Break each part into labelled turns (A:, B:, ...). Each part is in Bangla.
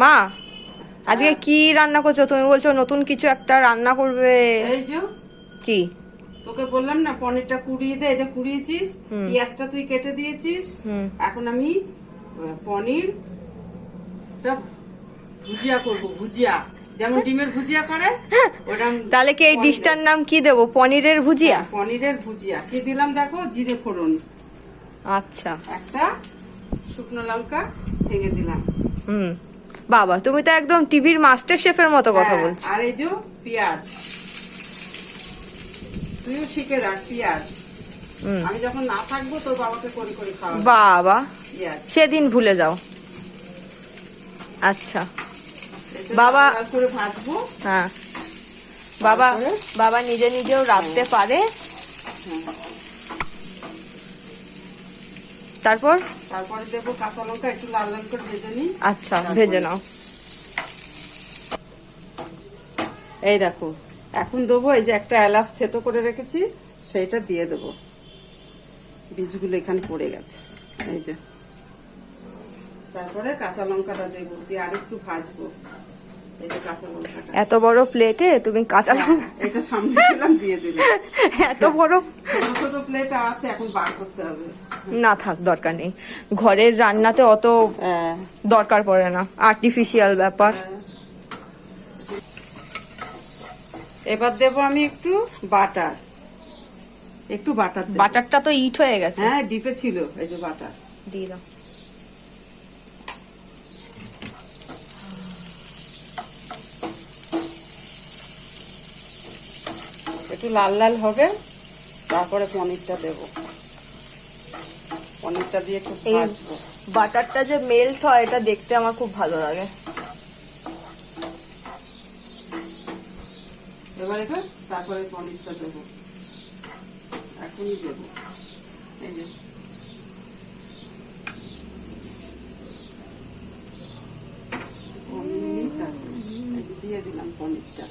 A: মা আজকে কি রান্না করছ? তুমি বলছো নতুন কিছু একটা রান্না করবে।
B: এই যে
A: কি?
B: তোকে বললাম না পনিরটা কুড়িয়ে দে এটা কুড়িয়েছিস পেঁয়াজটা তুই কেটে দিয়েছিস। এখন আমি পনির ভুজিয়া করব ভুজিয়া। যেমন ডিমের ভুজিয়া করে ওরকম
A: তাহলে কি এই ডিশটার নাম কি দেবো? পনিরের ভুজিয়া?
B: হ্যাঁ, পনিরের ভুজিয়া। কি দিলাম দেখো? জিরে ফোড়ন।
A: আচ্ছা।
B: একটা শুকনো লঙ্কা ভেঙে দিলাম।
A: হুম। বাবা তুমি তো একদম টিভির মাস্টার শেফের মতো কথা
B: হ্যাঁ,
A: বলছো।
B: আর এই যে পেঁয়াজ। তুইও শিখে রাখ পেঁয়াজ। আমি যখন না থাকব তোর বাবাকে করে করে খাওয়া
A: বাবা সেদিন ভুলে যাও। আচ্ছা। বাবা-
B: করে ভাজবো।
A: হ্যাঁ। বাবা? বাবা নিজে নিজেও রাখতে পারে।
B: হ্যাঁ।
A: তারপর?
B: তারপরে দেবো কাঁচা লঙ্কা একটু লাল লাল করে ভেজে নিই।
A: আচ্ছা ভেজে নাও।
B: এই দেখো এখন দেবো এই যে একটা এলাচ থেতো করে রেখেছি সেইটা দিয়ে দেবো। বীজগুলো এখানে পড়ে গেছে এই যে। তারপরে কাঁচা লঙ্কাটা দেবো দিয়ে আরেকটু ভাজবো।
A: এত বড় প্লেটে তুমি কাঁচা লঙ্কা
B: এটা সামনে দিলাম দিয়ে দিলাম।
A: এত বড়
B: ছোট ছোট প্লেট আছে এখন বার করতে হবে।
A: না থাক দরকার নেই। ঘরের রান্নাতে অত
B: হ্যাঁ।
A: দরকার পড়ে না আর্টিফিশিয়াল ব্যাপার।
B: এবার দেবো আমি একটু বাটার। একটু বাটার
A: বাটারটা তো ইট হয়ে গেছে।
B: হ্যাঁ ডিপে ছিল এই যে বাটার।
A: দিয়ে দাও।
B: একটু লাল লাল হবে তারপরে পনিরটা দেব। পনিরটা দিয়ে একটু ভাজবো।
A: বাটারটা যে মেল্ট হয় এটা দেখতে আমার খুব ভালো লাগে।
B: এবার এটা তারপরে পনিরটা দেবো। এখনই দেবো। এই যে দিয়ে দিলাম পনিরটা।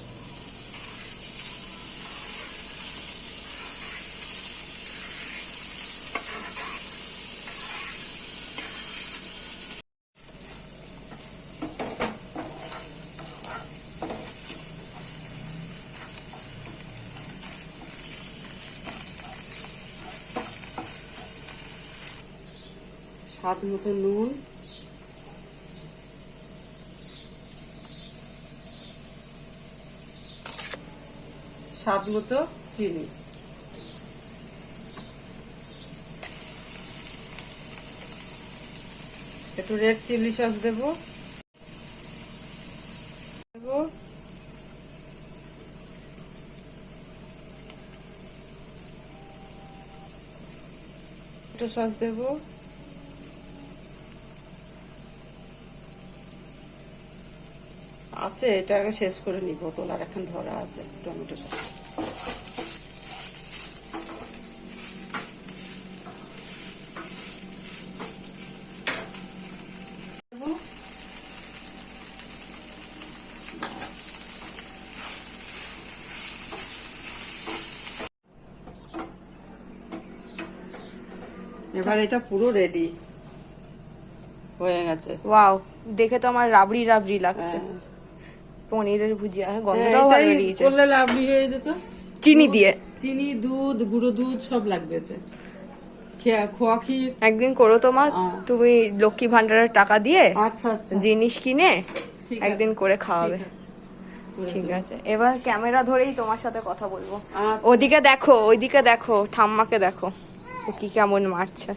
B: স্বাদ মতো নুন স্বাদ মতো চিনি একটু রেড চিলি সস দেবো। একটু সস দেবো। আছে এটা আগে শেষ করে নি বোতল আর এখন ধরা আছে টমেটো সস এবার এটা পুরো রেডি হয়ে গেছে।
A: ওয়াও দেখে তো আমার রাবড়ি রাবড়ি লাগছে।
B: হ্যাঁ।
A: পনিরের ভুজিয়া হ্যাঁ
B: হ্যাঁ,
A: গন্ধটাও ভালো
B: এটাই
A: বেরিয়েছে
B: করলে লাভলি হয়ে যেত।
A: চিনি দিয়ে।
B: চিনি দুধ গুঁড়ো দুধ সব লাগবে এতে।
A: একদিন করো তোমার। তুমি লক্ষ্মী ভান্ডারের টাকা দিয়ে
B: আচ্ছা আচ্ছা।
A: জিনিস কিনে একদিন করে খাওয়াবে।
B: ঠিক
A: আছে। এবার ক্যামেরা ধরেই তোমার সাথে কথা বলব।
B: আচ্ছা।
A: ওদিকে দেখো ওইদিকে দেখো ঠাম্মাকে দেখো ও কি কেমন মারছে।